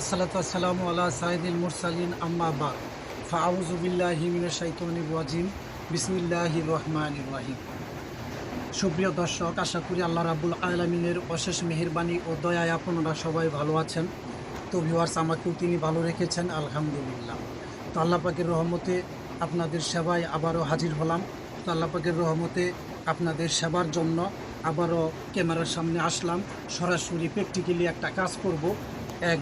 আসসালাতু আসসালামু আলা সাইদুল মুরসালিন আম্মা বাদ ফাউযু বিল্লাহি মিনাশ শাইতানির রাজিম বিসমিল্লাহির রহমানির রহিম সুপ্রিয় দর্শক, আশা করি আল্লাহ রাব্বুল আলামিনের অশেষ মেহেরবানি ও দয়ায় আপনারা সবাই ভালো আছেন। তো ভিউয়ার্স আমাকেও তিনি ভালো রেখেছেন, আলহামদুলিল্লাহ। তো আল্লাহ পাকের রহমতে আপনাদের সেবায় আবারও হাজির হলাম। তো আল্লাহ পাকের রহমতে আপনাদের সেবার জন্য আবারও ক্যামেরার সামনে আসলাম। সরাসরি প্র্যাকটিক্যালি একটা কাজ করব। এক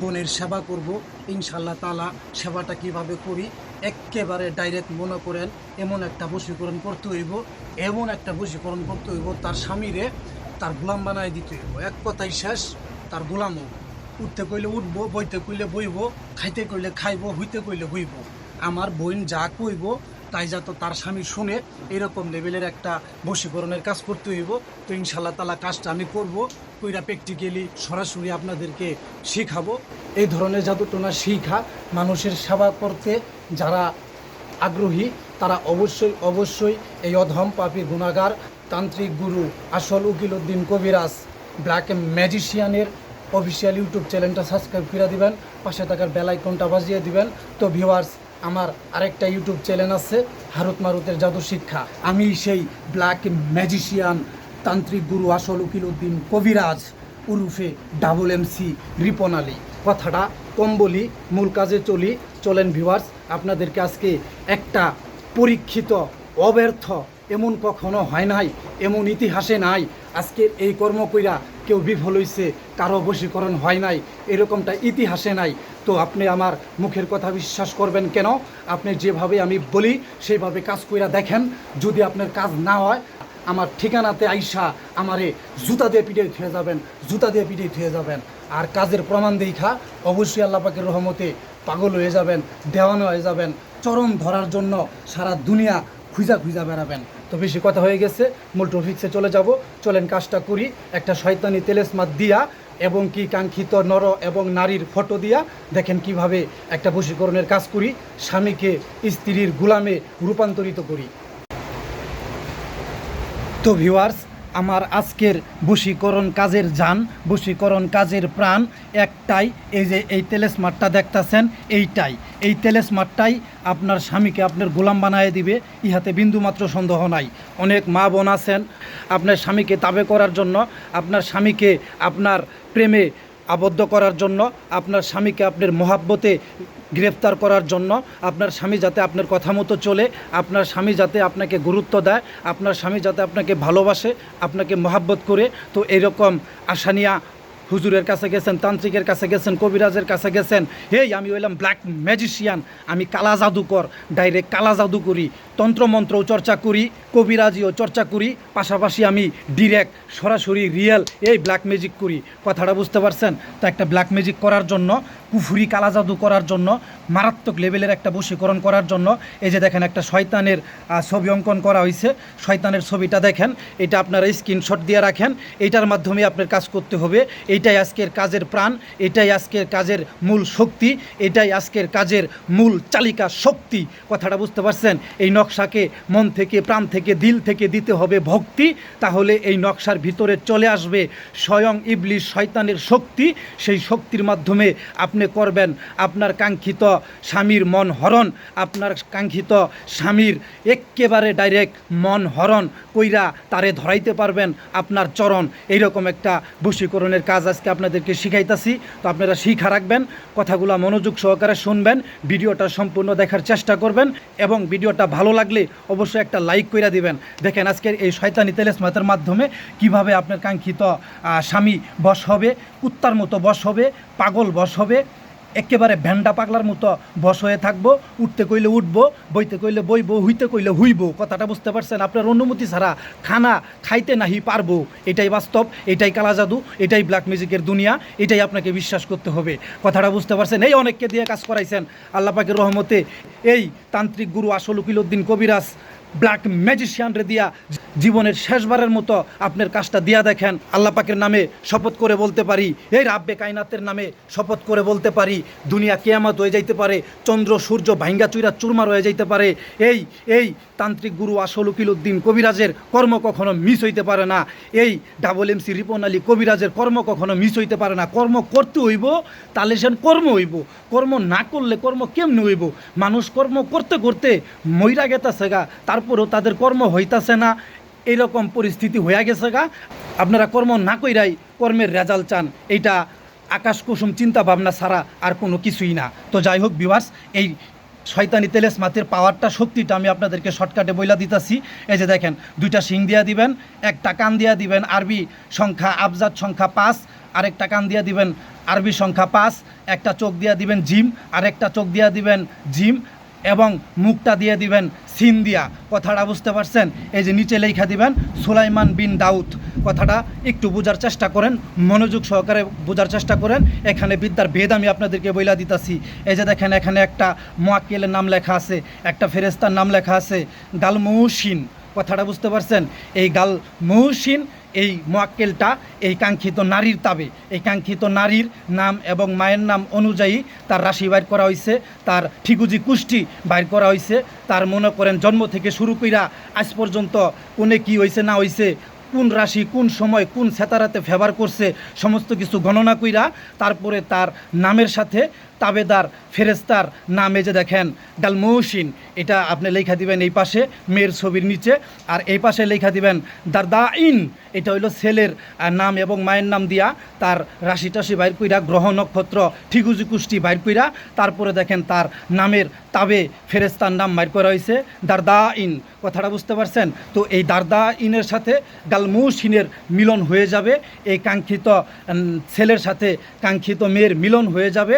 বোনের সেবা করব। ইনশাল্লাহ তালা সেবাটা কীভাবে করি একেবারে ডাইরেক্ট মনে করেন, এমন একটা বশীকরণ করতে হইব, এমন একটা বশীকরণ করতে হইব, তার স্বামীরে তার গোলাম বানায় দিতে হইব। এক কথাই শেষ, তার গোলাম হইব উঠতে কইলে উঠবো, বইতে কইলে বইব, খাইতে কইলে খাইব, হইতে কইলে হইব। আমার বোন যা কইব তাই যাতে তার স্বামী শুনে এরকম লেভেলের একটা বশীকরণের কাজ করতে হইব। তো ইনশাল্লাহ তালা কাজটা আমি করব, কইরা প্র্যাকটিক্যালি সরাসরি আপনাদেরকে শিখাবো। এই ধরনের জাদুটোনা শিখা মানুষের সেবা করতে যারা আগ্রহী, তারা অবশ্যই অবশ্যই এই অধম পাপি গুণাগার তান্ত্রিক গুরু আসল উকিল উদ্দিন কবিরাজ ব্ল্যাক ম্যাজিশিয়ানের অফিসিয়াল ইউটিউব চ্যানেলটা সাবস্ক্রাইব করে দিবেন, পাশে থাকার বেল আইকনটা বাজিয়ে দিবেন। তো ভিউয়ার্স আমার আরেকটা ইউটিউব চ্যানেল আছে, হারুত মারুতের জাদু শিক্ষা। আমি সেই ব্ল্যাক ম্যাজিশিয়ান তান্ত্রিক গুরু আসল উকিল উদ্দিন কবিরাজ উরুফে ডাবল এমসি রিপন আলী। কথাটা কম বলি, মূল কাজে চলি। চলেন ভিউয়ার্স আপনাদেরকে আজকে একটা পরীক্ষিত, অব্যর্থ, এমন কখনো হয় নাই, এমন ইতিহাসে নাই। আজকের এই কর্ম কইরা কেউ বিফল হইছে, কারও বশীকরণ হয় নাই, এরকমটা ইতিহাসে নাই। তো আপনি আমার মুখের কথা বিশ্বাস করবেন কেন? আপনি যেভাবে আমি বলি, সেইভাবে কাজ কইরা দেখেন। যদি আপনার কাজ না হয়, আমার ঠিকানাতে আইসা আমারে জুতা দিয়ে পিঠে থুয়ে যাবেন, জুতা দিয়ে পিঠে থুয়ে যাবেন। আর কাজের প্রমাণ দেখা, অবশ্যই আল্লাহ পাকের রহমতে পাগল হয়ে যাবেন দেওয়ানো হয়ে যাবেন, চরম ধরার জন্য সারা দুনিয়া খুঁজা খুঁজা বেড়াবেন। তো বেশি কথা হয়ে গেছে, মূল ট্রফিক্সে চলে যাব। চলেন কাজটা করি, একটা শয়তানি তেলেসমাত দিয়া এবং কি কাঙ্ক্ষিত নর এবং নারীর ফটো দিয়া দেখেন কীভাবে একটা বশীকরণের কাজ করি, স্বামীকে স্ত্রীর গুলামে রূপান্তরিত করি। তো ভিউয়ার্স আমার আজকের বশীকরণ কাজের যান, বশীকরণ কাজের প্রাণ একটাই, এই যে এই তেলেসমারটা দেখতেছেন, এইটাই। এই তেলেসমারটাই আপনার স্বামীকে আপনার গোলাম বানায় দিবে, ইহাতে বিন্দুমাত্র সন্দেহ নাই। অনেক মা বোন আছেন, আপনার স্বামীকে তাবে করার জন্য, আপনার স্বামীকে আপনার প্রেমে আবদ্ধ করার জন্য, আপনার স্বামীকে আপনার মহাব্বতে গ্রেফতার করার জন্য, আপনার স্বামী যাতে আপনার কথা মতো চলে, আপনার স্বামী যাতে আপনাকে গুরুত্ব দেয়, আপনার স্বামী যাতে আপনাকে ভালোবাসে, আপনাকে মহাব্বত করে, তো এরকম আশা নিয়া হুজুরের কাছে গেছেন, তান্ত্রিকের কাছে গেছেন, কবিরাজের কাছে গেছেন। হেই, আমি হইলাম ব্ল্যাক ম্যাজিশিয়ান আমি কালা জাদুকর ডাইরেক্ট কালা জাদু করি, তন্ত্রমন্ত্রও চর্চা করি, কবিরাজিও চর্চা করি, পাশাপাশি আমি ডিরেক্ট সরাসরি রিয়েল এই ব্ল্যাক ম্যাজিক করি। কথাটা বুঝতে পারছেন? তা একটা ব্ল্যাক ম্যাজিক করার জন্য কুফুরি কালা জাদু করার জন্য, মারাত্মক লেভেলের একটা বশীকরণ করার জন্য, এই যে দেখেন একটা শয়তানের ছবি অঙ্কন করা হয়েছে শয়তানের ছবিটা দেখেন, এটা আপনারা স্ক্রিনশট দিয়ে রাখেন। এইটার মাধ্যমে আপনার কাজ করতে হবে। এইটাই আজকের কাজের প্রাণ, এটাই আজকের কাজের মূল শক্তি, এটাই আজকের কাজের মূল চালিকা শক্তি। কথাটা বুঝতে পারছেন? এই নকশাকে মন থেকে, প্রাণ থেকে, দিল থেকে দিতে হবে ভক্তি, তাহলে এই নকশার ভিতরে চলে আসবে স্বয়ং ইবলিশ শয়তানের শক্তি। সেই শক্তির মাধ্যমে আপনি করবেন, আপনার কাঙ্ক্ষিত স্বামীর মন হরণ, আপনার কাঙ্ক্ষিত স্বামীর একেবারে ডাইরেক্ট মন হরণ কইরা তারে ধরাইতে পারবেন আপনার চরণ। এইরকম একটা বশীকরণের কাজ আজকে আপনাদেরকে শিখাইতাছি। তো আপনারা শিখা রাখবেন, কথাগুলো মনোযোগ সহকারে শুনবেন, ভিডিওটা সম্পূর্ণ দেখার চেষ্টা করবেন এবং ভিডিওটা ভালো লাগলে অবশ্যই একটা লাইক কইরা দিবেন। দেখেন আজকের এই শয়তানি তেলেসমাতের মাধ্যমে কীভাবে আপনার কাঙ্ক্ষিত স্বামী বশ হবে কুত্তার মতো বশ হবে, পাগল বশ হবে, একেবারে ভ্যান্ডা পাগলার মতো বস হয়ে থাকব, উঠতে কইলে উঠবো, বইতে কইলে বইবো, হইতে কইলে হইবো, কথাটা বুঝতে পারছেন? আপনার অনুমতি ছাড়া খানা খাইতে নাহি পারব। এটাই বাস্তব, এটাই কালা জাদু, এটাই ব্ল্যাক মিউজিকের দুনিয়া, এটাই আপনাকে বিশ্বাস করতে হবে। কথাটা বুঝতে পারছেন? এই অনেককে দিয়ে কাজ করাইছেন। আল্লাহ পাকের রহমতে এই তান্ত্রিক গুরু আসল উকিল উদ্দিন কবিরাজ ব্ল্যাক ম্যাজিশিয়ানরে দিয়া জীবনের শেষবারের মতো আপনার কাজটা দিয়া দেখেন। আল্লাহ পাকের নামে শপথ করে বলতে পারি, এই রাব্বে কায়নাতের নামে শপথ করে বলতে পারি, দুনিয়া কেয়ামত হয়ে যাইতে পারে, চন্দ্র, সূর্য ভাঙ্গা চুইরা চুরমার হয়ে যাইতে পারে, এই এই তান্ত্রিক গুরু আসল উকিল উদ্দিন কবিরাজের কর্ম কখনো মিস হইতে পারে না, এই ডাবল এমসি রিপন আলী কবিরাজের কর্ম কখনো মিস হইতে পারে না, কর্ম করতে হইব, তাহলে সেন কর্ম হইব, কর্ম না করলে কর্ম কেমনে হইব, মানুষ কর্ম করতে করতে মইরা সেগা গা তারপরেও তাদের কর্ম হইতাছে না। এইরকম পরিস্থিতি হয়ে গেছে গা। আপনারা কর্ম না কইরাই কর্মের রেজাল্ট চান। এইটা আকাশ কুসুম চিন্তা ভাবনা ছাড়া আর কোনো কিছুই না। তো যাই হোক বিভাস এই শয়তানি তেলেস মাতের পাওয়ারটা শক্তিটা আমি আপনাদেরকে শর্টকাটে বইলা দিতাছি। এই যে দেখেন, দুইটা শিং দিয়া দিবেন, একটা কান দিয়া দিবেন, আরবি সংখ্যা আবজাদ সংখ্যা পাঁচ, আরেকটা কান দিয়া দিবেন আরবি সংখ্যা পাঁচ, একটা চোখ দিয়া দিবেন জিম, আরেকটা চোখ দিয়া দিবেন জিম এবং মুখটা দিয়ে দিবেন সিন দিয়া। কথাটা বুঝতে পারছেন? এই যে নিচে লেখা দিবেন, সুলাইমান বিন দাউদ। কথাটা একটু বোঝার চেষ্টা করেন, মনোযোগ সহকারে বোঝার চেষ্টা করেন। এখানে বিদ্যার ভেদ আমি আপনাদেরকে বইলা দিতাছি। এই যে দেখেন, এখানে একটা মোয়াক্কেলের নাম লেখা আছে, একটা ফেরেস্তার নাম লেখা আছে গালমৌসিন কথাটা বুঝতে পারছেন? এই গাল মৌসিন এই মোয়াক্কেলটা এই কাঙ্ক্ষিত নারীর তাবে। এই কাঙ্ক্ষিত নারীর নাম এবং মায়ের নাম অনুযায়ী তার রাশি বাইর করা হয়েছে তার ঠিকুজি কুষ্টি বাইর করা হয়েছে তার মনে করেন জন্ম থেকে শুরু কইরা আজ পর্যন্ত কোনে কি হয়েছে না হয়েছে কোন রাশি কোন সময় কোন সেতারাতে ফেভার করছে, সমস্ত কিছু গণনা কইরা তারপরে তার নামের সাথে তাবেদার ফেরেস্তার নামে যে দেখেন ডালমৌসিন এটা আপনি লেখা দিবেন এই পাশে, মেয়ের ছবির নিচে, আর এই পাশে লেখা দিবেন দারদা ইন এটা হইল ছেলের নাম এবং মায়ের নাম দিয়া তার রাশি টাশি বাইর কইরা, গ্রহ নক্ষত্র, ঠিকুজি কুষ্টি বাইর কইরা, তারপরে দেখেন তার নামের তাবে ফেরেস্তার নাম বাইর করা হয়েছে দারদা ইন কথাটা বুঝতে পারছেন? তো এই দারদা ইনের সাথে গালমৌসিনের মিলন হয়ে যাবে, এই কাঙ্ক্ষিত ছেলের সাথে কাঙ্ক্ষিত মেয়ের মিলন হয়ে যাবে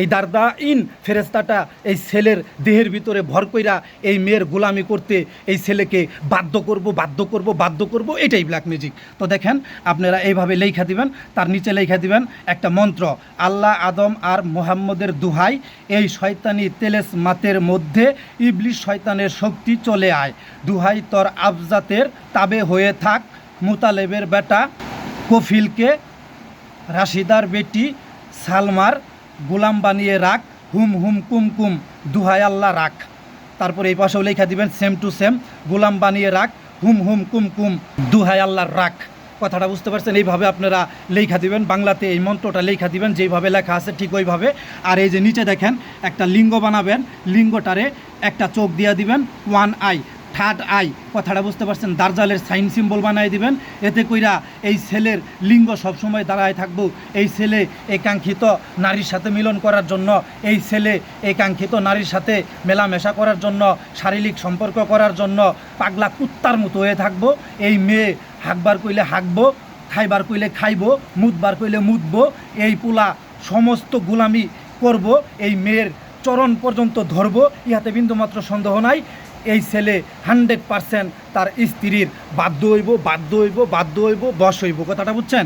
এই দারদা ইন ফেরেস্তাটা এই ছেলের দেহের ভিতরে ভর কইরা এই মেয়ের গোলামি করতে এই ছেলেকে বাধ্য করব বাধ্য করব বাধ্য করব, এটাই ব্ল্যাক ম্যাজিক তো দেখেন, আপনারা এইভাবে লেখা দিবেন, তার নিচে লেখা দিবেন একটা মন্ত্র, আল্লাহ আদম আর মোহাম্মদের দুহাই এই শয়তানি তেলেস মাতের মধ্যে ইবলিশ শয়তানের শক্তি চলে আয়। দুহাই তর আফজাতের তাবে হয়ে থাক, মুতালেবের বেটা কফিলকে, রাশিদার বেটি সালমার গোলাম বানিয়ে রাখ, হুম হুম কুম কুম দুহাই আল্লাহ রাখ। তারপরে এই পাশেও লেখা দিবেন সেম টু সেম গোলাম বানিয়ে রাখ, হুম হুম কুম কুম দুহাই আল্লাহর রাখ। কথাটা বুঝতে পারছেন? এইভাবে আপনারা লেখা দিবেন, বাংলাতে এই মন্ত্রটা লেখা দিবেন, যেইভাবে লেখা আছে ঠিক ওইভাবে। আর এই যে নিচে দেখেন, একটা লিঙ্গ বানাবেন, লিঙ্গটারে একটা চোখ দিয়ে দিবেন ওয়ান আই থার্ড আই, কথাটা বুঝতে পারছেন? দার্জালের সাইন সিম্বল বানাই দিবেন। এতে কইরা এই ছেলের লিঙ্গ সবসময় দাঁড়ায় থাকব। এই ছেলে এই কাঙ্ক্ষিত নারীর সাথে মিলন করার জন্য, এই ছেলে এই কাঙ্ক্ষিত নারীর সাথে মেলামেশা করার জন্য, শারীরিক সম্পর্ক করার জন্য পাগলা কুত্তার মতো হয়ে থাকব। এই মেয়ে হাঁকবার কইলে হাঁকবো, খাইবার কইলে খাইবো মুদবার কইলে মুদবো এই পোলা সমস্ত গোলামি করব, এই মেয়ের চরণ পর্যন্ত ধরবো, ইহাতে বিন্দুমাত্র সন্দেহ নাই। এই ছেলে হান্ড্রেড পারসেন্ট তার স্ত্রীর বাধ্য হইব বাধ্য হইব বাধ্য হইব, বশ হইব। কথাটা বুঝছেন?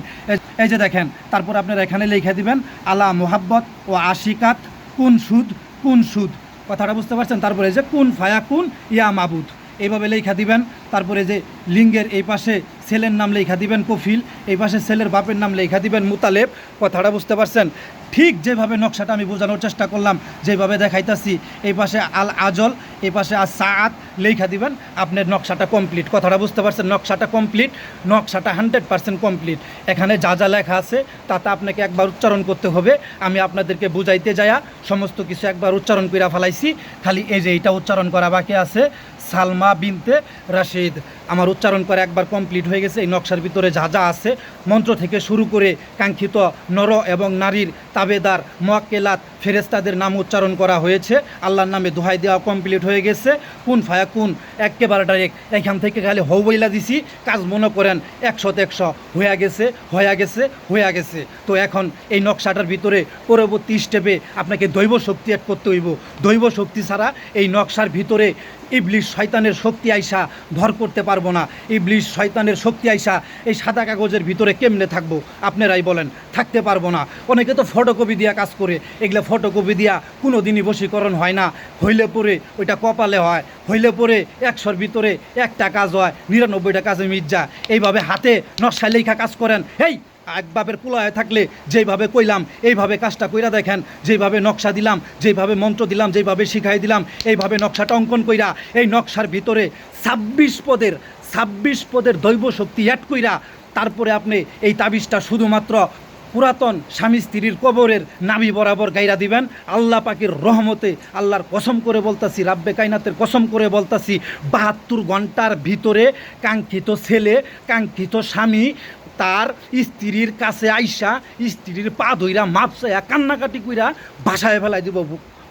এই যে দেখেন, তারপর আপনারা এখানে লিখে দিবেন, আলা মোহাব্বত ও আশিকাত, কোন সুদ কোন সুদ। কথাটা বুঝতে পারছেন? তারপরে যে কোন ফায়া কোন ইয়া মাবুদ। এইভাবে লেখা দিবেন, তারপরে যে লিঙ্গের এই পাশে ছেলের নাম লেখা দিবেন কফিল, এই পাশে ছেলের বাপের নাম লেখা দিবেন মুতালেব। কথাটা বুঝতে পারছেন? ঠিক যেভাবে নকশাটা আমি বোঝানোর চেষ্টা করলাম, যেভাবে দেখাইতাছি, এই পাশে আল আজল, এই পাশে আর সাত লেখা দিবেন, আপনার নকশাটা কমপ্লিট কথাটা বুঝতে পারছেন? নকশাটা কমপ্লিট নকশাটা হান্ড্রেড পার্সেন্ট কমপ্লিট এখানে যা যা লেখা আছে, তাতে আপনাকে একবার উচ্চারণ করতে হবে। আমি আপনাদেরকে বুঝাইতে যায়া সমস্ত কিছু একবার উচ্চারণ করে ফেলাইছি। খালি এই যে এইটা উচ্চারণ করা বাকি আছে, সালমা বিনতে রাশিদ। আমার উচ্চারণ করা একবার কমপ্লিট হয়ে গেছে। এই নকশার ভিতরে যা যা আছে, মন্ত্র থেকে শুরু করে কাঙ্ক্ষিত নর এবং নারীর তাবেদার, মোয়াক্কেলাত ফেরেস্তাদের নাম উচ্চারণ করা হয়েছে। আল্লাহর নামে দোহাই দেওয়া কমপ্লিট হয়ে গেছে। কোন ফায়া কোন একেবারে ডাইরেক্ট এখান থেকে খালি হৌ বইলা দিছি। কাজ মনে করেন একশোতে একশো হয়ে গেছে হয়ে গেছে হয়ে গেছে। তো এখন এই নকশাটার ভিতরে পরবর্তী স্টেপে আপনাকে দৈব শক্তি অ্যাড করতে হইব। দৈব শক্তি ছাড়া এই নকশার ভিতরে ইবলিশ, শয়তানের শক্তি আইসা ভর করতে পারব না। ইবলিশ শয়তানের শক্তি আইসা এই সাদা কাগজের ভিতরে কেমনে থাকব? আপনারাই বলেন, থাকতে পারব না। অনেকে তো ফটোকপি দিয়া কাজ করে। এগুলো ফটোকপি দিয়া কোনো দিনই বশীকরণ হয় না। হইলে পরে ওইটা কপালে হয়, হইলে পরে একশোর ভিতরে একটা কাজ হয়, নিরানব্বইটা কাজে মির্জা। এইভাবে হাতে নকশা লেখা কাজ করেন। এই এক বাপের কুলায় থাকলে যেইভাবে কইলাম, এইভাবে কাজটা কইরা দেখেন, যেইভাবে নকশা দিলাম, যেইভাবে মন্ত্র দিলাম, যেইভাবে শিখাই দিলাম, এইভাবে নকশাটা অঙ্কন কইরা, এই নকশার ভিতরে ছাব্বিশ পদের ছাব্বিশ পদের দৈব শক্তি অ্যাড কইরা, তারপরে আপনি এই তাবিজটা শুধুমাত্র পুরাতন স্বামী স্ত্রীর কবরের নাভি বরাবর গাইরা দিবেন। আল্লাহ পাকের রহমতে আল্লাহর কসম করে বলতাছি, রাব্বে কাইনাতের কসম করে বলতাছি, বাহাত্তর ঘণ্টার ভিতরে কাঙ্ক্ষিত ছেলে, কাঙ্ক্ষিত স্বামী তার স্ত্রীর কাছে আইসা স্ত্রীর পা ধইরা, মাপ চাইয়া, কান্নাকাটি কইরা বাসায় ফেলাই দিব।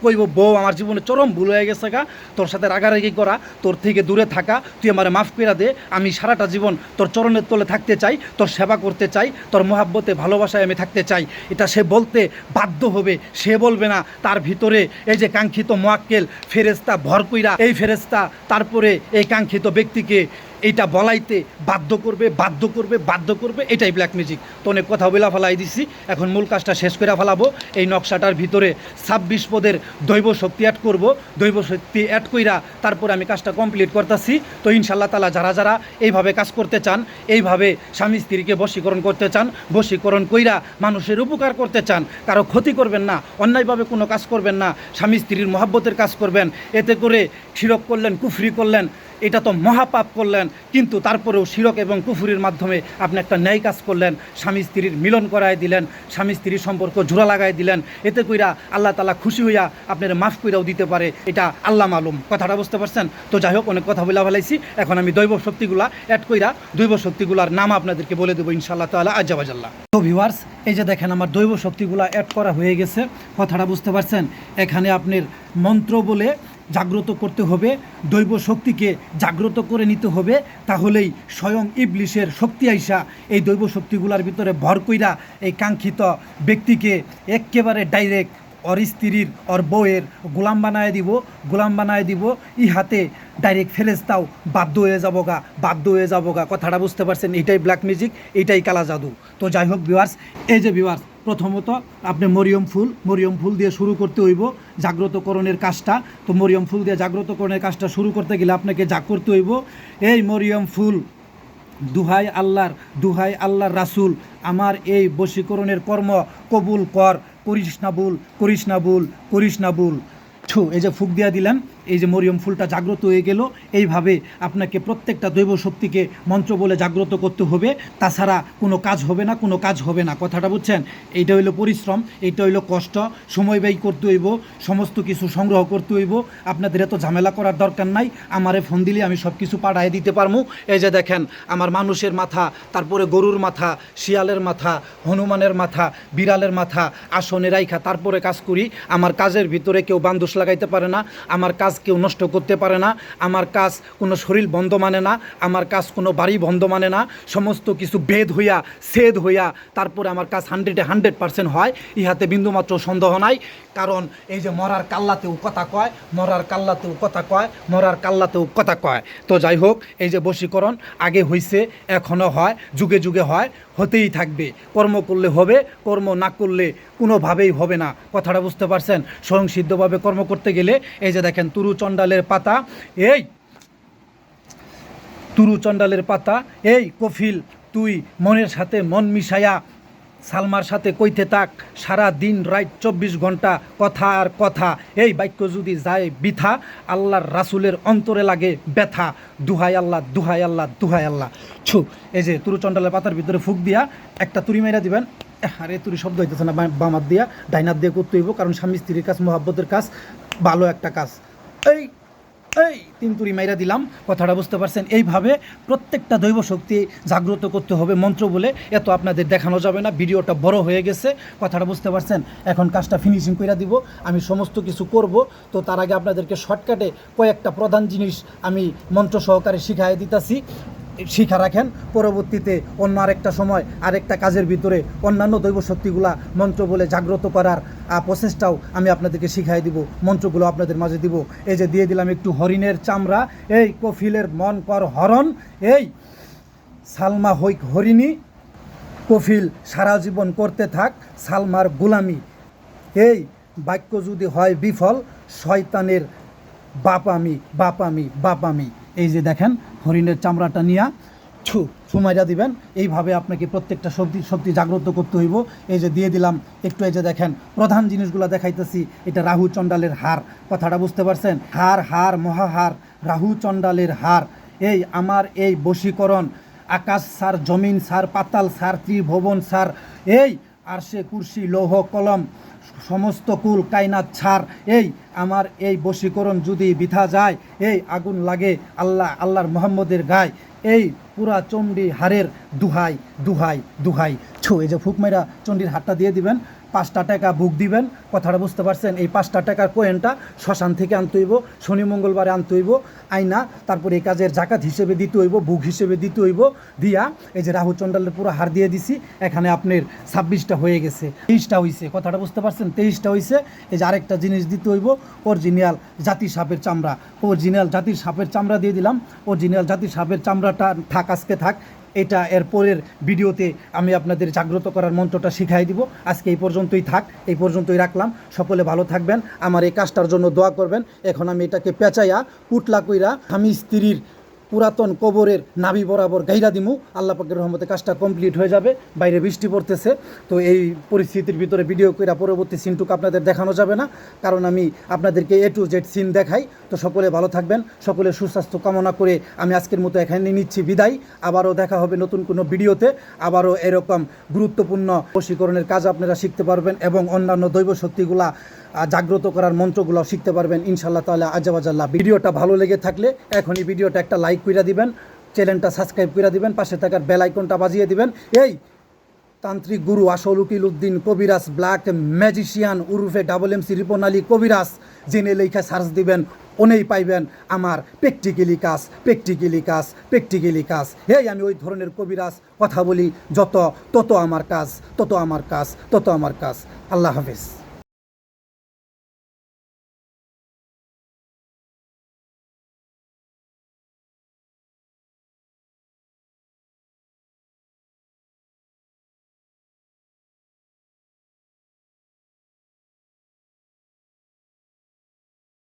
কইব, বউ, আমার জীবনে চরম ভুল হয়ে গেছে গা। তোর সাথে রাগারাগি করা, তোর থেকে দূরে থাকা, তুই আমার মাফ করে দে। আমি সারাটা জীবন তোর চরণের তলে থাকতে চাই, তোর সেবা করতে চাই, তোর মোহাব্বতে ভালোবাসায় আমি থাকতে চাই। এটা সে বলতে বাধ্য হবে, সে বলবে না। তার ভিতরে এই যে কাঙ্ক্ষিত মোয়াক্কেল ফেরেস্তা ভর কইরা, এই ফেরেস্তা তারপরে এই কাঙ্ক্ষিত ব্যক্তিকে এইটা বলাইতে বাধ্য করবে বাধ্য করবে বাধ্য করবে, এটাই ব্ল্যাক ম্যাজিক তো অনেক কথা বলা ফেলাই দিছি। এখন মূল কাজটা শেষ করে ফেলাবো। এই নকশাটার ভিতরে ছাব্বিশ পদের দৈব শক্তি অ্যাড করব। দৈব শক্তি অ্যাড কইরা তারপরে আমি কাজটা কমপ্লিট করতেছি। তো ইনশাল্লাহ তালা যারা যারা এইভাবে কাজ করতে চান, এইভাবে স্বামী স্ত্রীকে বশীকরণ করতে চান, বশীকরণ কইরা মানুষের উপকার করতে চান, কারও ক্ষতি করবেন না, অন্যায়ভাবে কোনো কাজ করবেন না, স্বামী স্ত্রীর মহাব্বতের কাজ করবেন, এতে করে শিরক করলেন, কুফরি করলেন এটা তো মহাপাপ করলেন, কিন্তু তারপরেও শিরক এবং কুফুরির মাধ্যমে আপনি একটা ন্যায় কাজ করলেন, স্বামী স্ত্রীর মিলন করায় দিলেন, স্বামী স্ত্রীর সম্পর্ক জোড়া লাগাই দিলেন, এতে কইরা আল্লাহ তালা খুশি হইয়া আপনার মাফ কইরাও দিতে পারে, এটা আল্লাহ মালুম। কথাটা বুঝতে পারছেন? তো যাই হোক, অনেক কথা বলে ফেলাইছি, এখন আমি দৈব শক্তিগুলা অ্যাড কইরা দৈব শক্তিগুলার নাম আপনাদেরকে বলে দেবো ইনশাআল্লাহ তালা আজাবাজাল্লাহ তো ভিউয়ার্স এই যে দেখেন আমার দৈব শক্তিগুলা অ্যাড করা হয়ে গেছে, কথাটা বুঝতে পারছেন? এখানে আপনার মন্ত্র বলে জাগ্রত করতে হবে, দৈব শক্তিকে জাগ্রত করে নিতে হবে, তাহলেই স্বয়ং ইবলিশের শক্তি আইসা এই দৈব শক্তিগুলার ভিতরে ভর কইরা এই কাঙ্ক্ষিত ব্যক্তিকে একেবারে ডাইরেক্ট অর স্ত্রীর অর বউয়ের গোলাম বানায় দিব, গোলাম বানায় দিব, ইহাতে ডাইরেক্ট ফেরেস্তাও বাধ্য হয়ে যাব গা বাধ্য হয়ে যাব গা কথাটা বুঝতে পারছেন? এটাই ব্ল্যাক মিউজিক এইটাই কালা জাদু। তো যাই হোক ভিউয়ার্স এই যে ভিউয়ার্স প্রথমত আপনি মরিয়ম ফুল মরিয়ম ফুল দিয়ে শুরু করতে হইব জাগ্রতকরণের কাজটা। তো মরিয়ম ফুল দিয়ে জাগ্রতকরণের কাজটা শুরু করতে গেলে আপনাকে যা করতে হইব, এই মরিয়ম ফুল, দুহাই আল্লাহর দুহাই আল্লাহর রাসূল, আমার এই বশীকরণের কর্ম কবুল কর। করিস না ভুল, করিস না ভুল, করিস না ভুল। ছু, এই যে ফুক দিয়া দিলেন এই যে মরিয়ম ফুলটা জাগ্রত হয়ে গেল, এইভাবে আপনাকে প্রত্যেকটা দৈব শক্তিকে মন্ত্র বলে জাগ্রত করতে হবে। তাছাড়া কোনো কাজ হবে না, কোনো কাজ হবে না। কথাটা বুঝছেন? এইটা হইল পরিশ্রম, এইটা হইল কষ্ট। সময় ব্যয় করতে হইব, সমস্ত কিছু সংগ্রহ করতে হইব। আপনাদের এত ঝামেলা করার দরকার নাই। আমারে ফোন দিলে আমি সব কিছু পাঠায় দিতে পারব। এই যে দেখেন, আমার মানুষের মাথা, তারপরে গরুর মাথা, শিয়ালের মাথা, হনুমানের মাথা, বিড়ালের মাথা, আসনে রাইখা, তারপরে কাজ করি। আমার কাজের ভিতরে কেউ বান্দোষ লাগাইতে পারে না। আমার কাজ কেউ নষ্ট করতে পারে না, আমার কাজ কোনো শরীর বন্ধ মানে না, আমার কাজ কোনো বাড়ি বন্ধ মানে না, সমস্ত কিছু বেদ হইয়া, সেদ হইয়া, তারপরে আমার কাজ হান্ড্রেডে হান্ড্রেড পার্সেন্ট হয়, ইহাতে বিন্দুমাত্র সন্দেহ নাই, কারণ এই যে মরার কাল্লাতেও কথা কয়, মরার কাল্লাতেও কথা কয়, মরার কাল্লাতেও কথা কয়। তো যাই হোক, এই যে বশীকরণ, আগে হইছে, এখনও হয়, যুগে যুগে হয়, হতেই থাকবে। কর্ম করলে হবে, কর্ম না করলে কোনোভাবেই হবে না। কথাটা বুঝতে পারছেন? স্বয়ংসিদ্ধভাবে কর্ম করতে গেলে, এই যে দেখেন তুরু চণ্ডালের পাতা, এই তুরু চণ্ডালের পাতা, এই কফিল, তুই মনের সাথে মন মিশায়া সালমার সাথে কইতে থাক, সারা দিন রাত চব্বিশ ঘণ্টা কথা আর কথা, এই বাক্য যদি যায় বিথা, আল্লাহর রাসুলের অন্তরে লাগে ব্যথা, দুহাই আল্লাহ দুহাই আল্লাহ দুহাই আল্লাহ। ছু, এই যে তুরু চণ্ডালের পাতার ভিতরে ফুক দিয়া একটা তুরি মেরা দিবেন। আরে, তুরি শব্দ হইতেছে না বামাত দিয়া ডাইনাত দিয়ে করতে হইব, কারণ স্বামী স্ত্রীর কাজ, মোহাব্বতের কাজ, ভালো একটা কাজ। এই এই, তিন তুরি মাইরা দিলাম। কথাটা বুঝতে পারছেন? এইভাবে প্রত্যেকটা দৈব শক্তি জাগ্রত করতে হবে মন্ত্র বলে। এত আপনাদের দেখানো যাবে না, ভিডিওটা বড় হয়ে গেছে। কথাটা বুঝতে পারছেন? এখন কাজটা ফিনিশিং করে দিব। আমি সমস্ত কিছু করব। তো তার আগে আপনাদেরকে শর্টকাটে কয়েকটা প্রধান জিনিস আমি মন্ত্র সহকারে শিখাই দিতেছি। শিখা রাখেন। পরবর্তীতে অন্য আরেকটা সময় আরেকটা কাজের ভিতরে অন্যান্য দৈব শক্তিগুলা মন্ত্র বলে জাগ্রত করার আহ, প্রচেষ্টাও আমি আপনাদেরকে শিখাই দিব মন্ত্রগুলো আপনাদের মাঝে দিব। এই যে দিয়ে দিলাম একটু হরিণের চামড়া এই কফিলের মন কর হরণ এই সালমা হৈক হরিণী কফিল সারা জীবন করতে থাক সালমার গুলামি। এই বাক্য যদি হয় বিফল শয়তানের বাপ আমি বাপ আমি বাপ আমি। এই যে দেখেন, হরিণের চামড়াটা নিয়া ছু, সুমাইরা দিবেন। এইভাবে আপনাকে প্রত্যেকটা শক্তি শক্তি জাগ্রত করতে হইব। এই যে দিয়ে দিলাম, একটু এই যে দেখেন, প্রধান জিনিসগুলো দেখাইতেছি। এটা রাহু চণ্ডালের হার। কথাটা বুঝতে পারছেন? হার হার, মহাহার, রাহু চণ্ডালের হার। এই আমার এই বশীকরণ, আকাশ সার, জমিন সার, পাতাল সার, ত্রিভুবন সার, এই আর সে কুরসি লৌহ কলম সমস্ত কুল, কায়নাত ছাড় এই আমার এই বশীকরণ যদি বিথা যায়, এই আগুন লাগে আল্লাহ, আল্লাহর মোহাম্মদের গায়ে, এই পুরা চণ্ডী হারের দুহাই দুহাই দুহাই। ছো, এই যে ফুকমাইরা চণ্ডীর হাতটা দিয়ে দিবেন পাঁচটা টাকা বুক দিবেন। কথাটা বুঝতে পারছেন? এই পাঁচটা টাকার কোয়েনটা শ্মশান থেকে আনতে হইব, শনি মঙ্গলবারে আনতে হইব আইনা তারপরে এই কাজের জাকাত হিসেবে দিতে হইব, বুক হিসেবে দিতে হইব, দিয়া এই যে রাহু চণ্ডালের পুরো হার দিয়ে দিছি, এখানে আপনার ছাব্বিশটা হয়ে গেছে, তেইশটা হইছে। কথাটা বুঝতে পারছেন? তেইশটা হইছে, এই যে আরেকটা জিনিস দিতে হইব অরিজিনাল জাতি সাপের চামড়া। অরিজিনাল জাতির সাপের চামড়া দিয়ে দিলাম অরিজিনাল জাতির সাপের চামড়াটা থাক, আজকে থাক এটা এর পরের ভিডিওতে আমি আপনাদের জাগ্রত করার মন্ত্রটা শিখাই দিব। আজকে এই পর্যন্তই থাক, এই পর্যন্তই রাখলাম। সকলে ভালো থাকবেন, আমার এই কাজটার জন্য দোয়া করবেন। এখন আমি এটাকে পেঁচাইয়া, পুটলা কইরা স্বামী স্ত্রীর পুরাতন কবরের নাভি বরাবর গাইরা দিমু। আল্লাহ পাকের রহমতে কাজটা কমপ্লিট হয়ে যাবে। বাইরে বৃষ্টি পড়তেছে। তো এই পরিস্থিতির ভিতরে ভিডিও কইরা পরবর্তী সিনটুকু আপনাদের দেখানো যাবে না। কারণ আমি আপনাদেরকে এ টু জেড সিন দেখাই। তো সকলে ভালো থাকবেন। সকলে সুস্বাস্থ্য কামনা করে আমি আজকের মতো এখানে নিচ্ছি বিদায়। আবারও দেখা হবে নতুন কোনো ভিডিওতে। আবারও এরকম গুরুত্বপূর্ণ বশীকরণের কাজ আপনারা শিখতে পারবেন এবং অন্যান্য দৈব শক্তিগুলা জাগ্রত করার মন্ত্রগুলো শিখতে পারবেন ইনশাল্লাহ তাহলে আজাবাজাল্লাহ ভিডিওটা ভালো লেগে থাকলে এখনই ভিডিওটা একটা লাইক করে দিবেন, চ্যানেলটা সাবস্ক্রাইব করে দিবেন, পাশে থাকার বেল আইকনটা বাজিয়ে দিবেন। এই তান্ত্রিক গুরু আসল উকিল উদ্দিন কবিরাজ, ব্ল্যাক ম্যাজিশিয়ান উরুফে ডাবল এমসি রিপন আলী কবিরাজ জেনে লেখা সার্চ দিবেন ওনেই পাইবেন আমার প্র্যাকটিক্যালি কাজ প্র্যাকটিক্যালি কাজ প্র্যাকটিক্যালি কাজ। হেই, আমি ওই ধরনের কবিরাজ, কথা বলি যত, তত আমার কাজ, তত আমার কাজ, তত আমার কাজ। আল্লাহ হাফেজ।